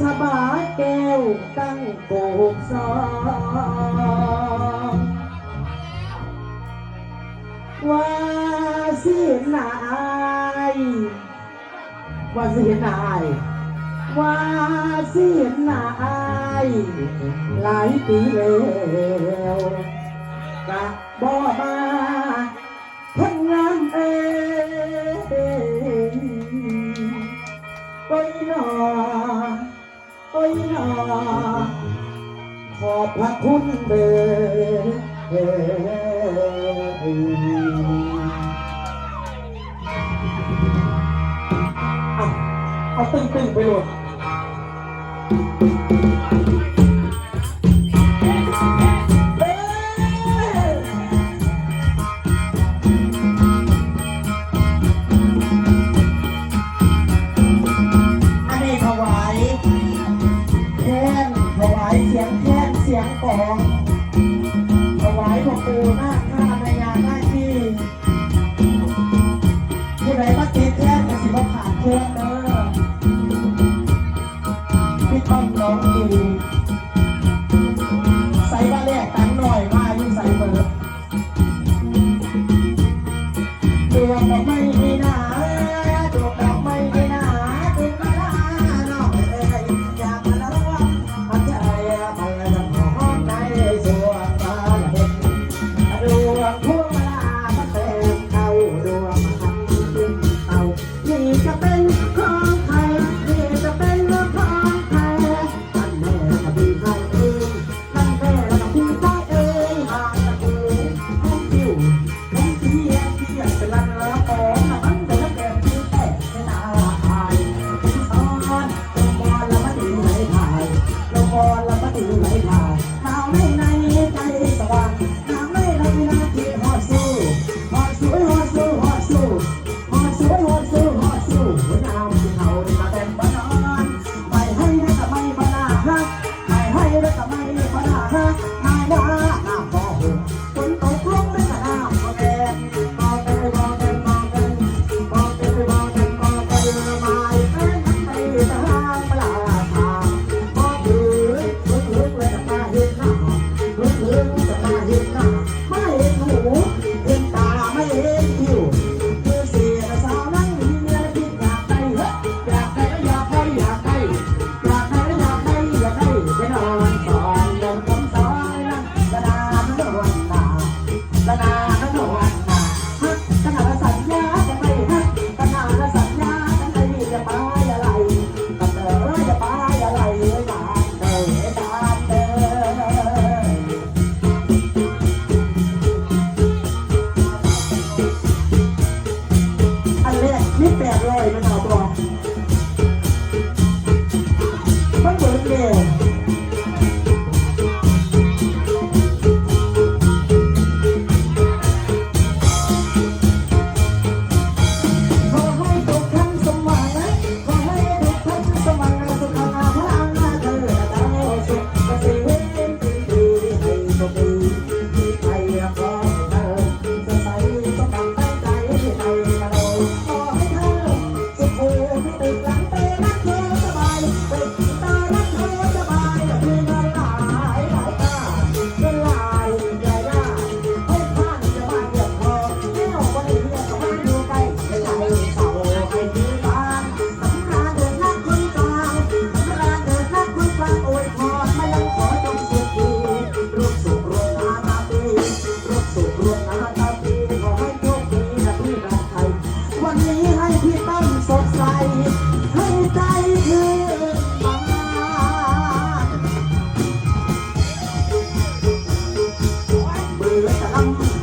ชบาแก้วตั้งโบกซองว่าสิเห็นนายว่าสิเห็นนายว่าสิเห็นนายหลายปีแล้วกะบ่มาทำงานเองไปนอ โอ้ยนาขอบพระคุณเด้เอาตึ้งๆไปเลย ของถวายของปู่น้าข้าในงานหน้ที่ผู้ใดมาติดแท้กะสิบผ่านเพื่องเนาะ capello Thank you.